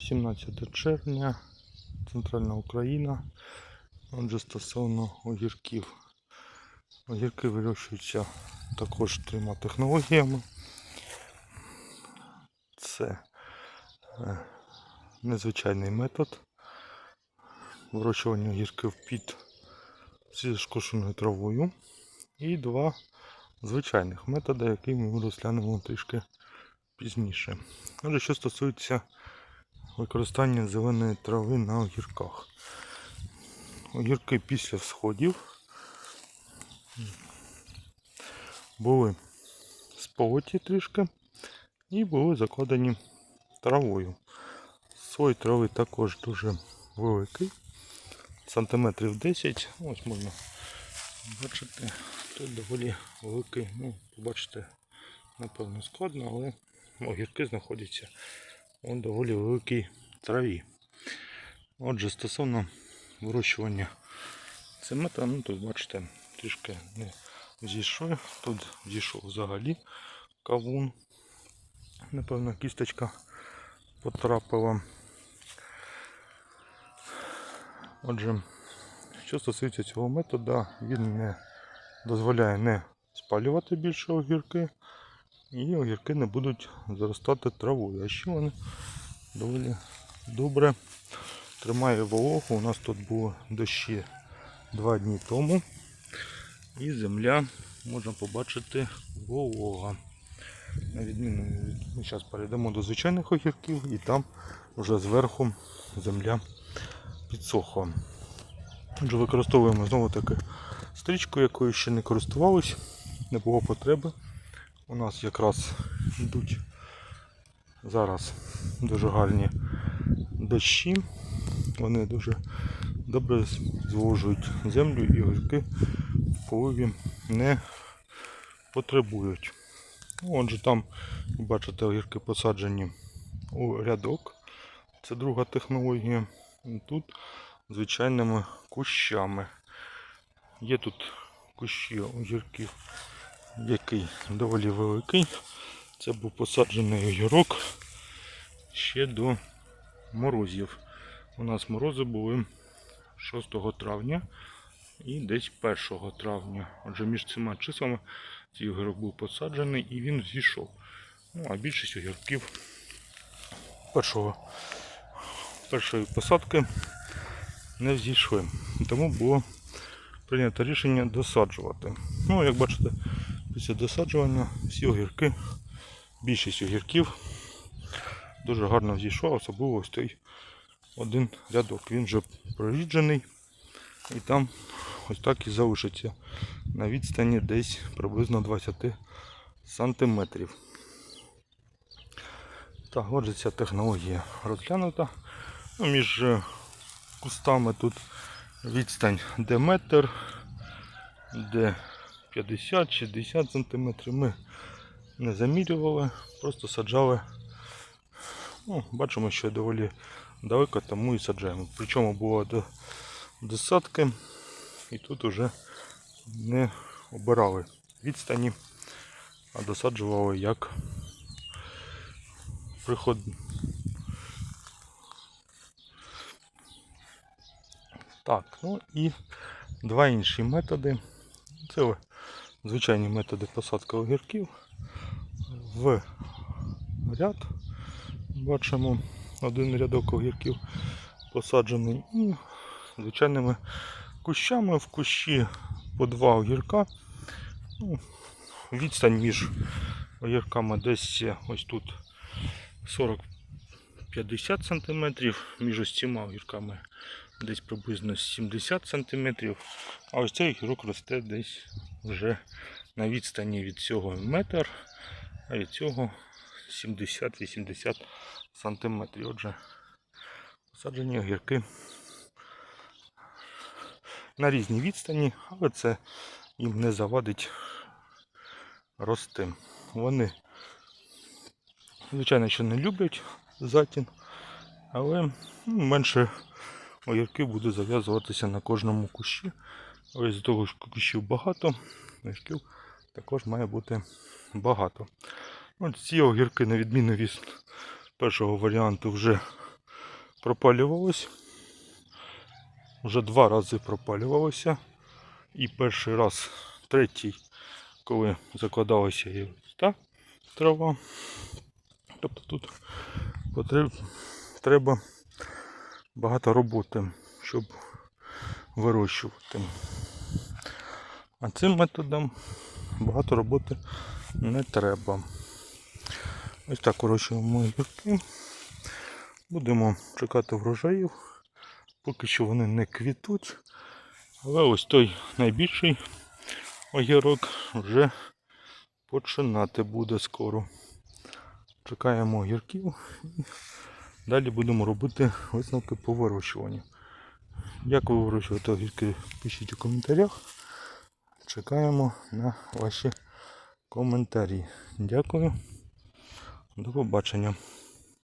17 червня, Центральна Україна. Отже, стосовно огірків. Огірки вирощуються також трьома технологіями. Це е, незвичайний метод вирощування огірків під зішкошеною травою. І два звичайних методи, які ми розглянемо трішки пізніше. Отже, що стосується використання зеленої трави на огірках. Огірки після всходів були сполоті трішки і були закладені травою. Слой трави також дуже великий, сантиметрів 10. Ось можна бачити, тут доволі великий, ну, побачите, напевно, складно, але огірки знаходяться у доволі великій траві. Отже, стосовно вирощування цемета, ну тут бачите, трішки не зійшов. Тут зійшов взагалі кавун. Напевно, кісточка потрапила. Отже, що стосується цього методу, він не дозволяє не спалювати більше огірки, і огірки не будуть заростати травою. А ще вони доволі добре тримає вологу. У нас тут були дощі два дні тому. І земля можна побачити волога. На відміну ми зараз перейдемо до звичайних огірків і там вже зверху земля підсохла. Отже, використовуємо знову таки стрічку, якою ще не користувались, не було потреби. У нас якраз йдуть зараз дуже гарні дощі. Вони дуже добре зволожують землю і огірки в поливі не потребують. Отже, там, бачите, огірки посаджені у рядок. Це друга технологія. Тут звичайними кущами. Є тут кущі огірків, який доволі великий. Це був посаджений огірок ще до морозів. У нас морози були 6 травня і десь 1 травня. Отже, між цими числами цей огірок був посаджений і він зійшов. Ну, а більшість огірків першого, першої посадки не взійшли. Тому було прийнято рішення досаджувати. Ну, як бачите, після досаджування всі огірки, більшість огірків дуже гарно взійшов, особливо ось той один рядок. Він вже проріджений і там ось так і залишиться на відстані десь приблизно 20 сантиметрів. Так, отже, ця технологія розглянута. Ну, між е, кустами тут відстань де метр, де 50-60 сантиметрів. Ми не замірювали, просто саджали. Ну, бачимо, що доволі далеко, тому і саджаємо. Причому було до десятки і тут вже не обирали відстані, а досаджували як приход. Так, ну і два інші методи. Це звичайні методи посадки огірків в ряд. Бачимо один рядок огірків посаджений звичайними кущами в кущі по два огірка. Ну, відстань між огірками десь ось тут 40-50 см, між ось цими огірками десь приблизно 70 см, а ось цей огірок росте десь вже на відстані від цього метр, а від цього 70-80 см. Отже, посаджені огірки на різній відстані, але це їм не завадить рости. Вони, звичайно, що не люблять затін, але ну, менше огірки буде зав'язуватися на кожному кущі. Ось з того, що кущів багато, огірків також має бути багато. От ці огірки, на відміну від першого варіанту, вже пропалювалось. Вже два рази пропалювалося. І перший раз, третій, коли закладалася і та трава. Тобто тут потріб, треба багато роботи, щоб вирощувати. А цим методом багато роботи не треба. Ось так вирощуємо гірки. Будемо чекати врожаїв. Поки що вони не квітуть. Але ось той найбільший огірок вже починати буде скоро. Чекаємо огірків далі будемо робити висновки по вирощуванню. Як ви вирощуєте огірки, пишіть у коментарях. Чекаємо на ваші коментарі. Дякую. До побачення.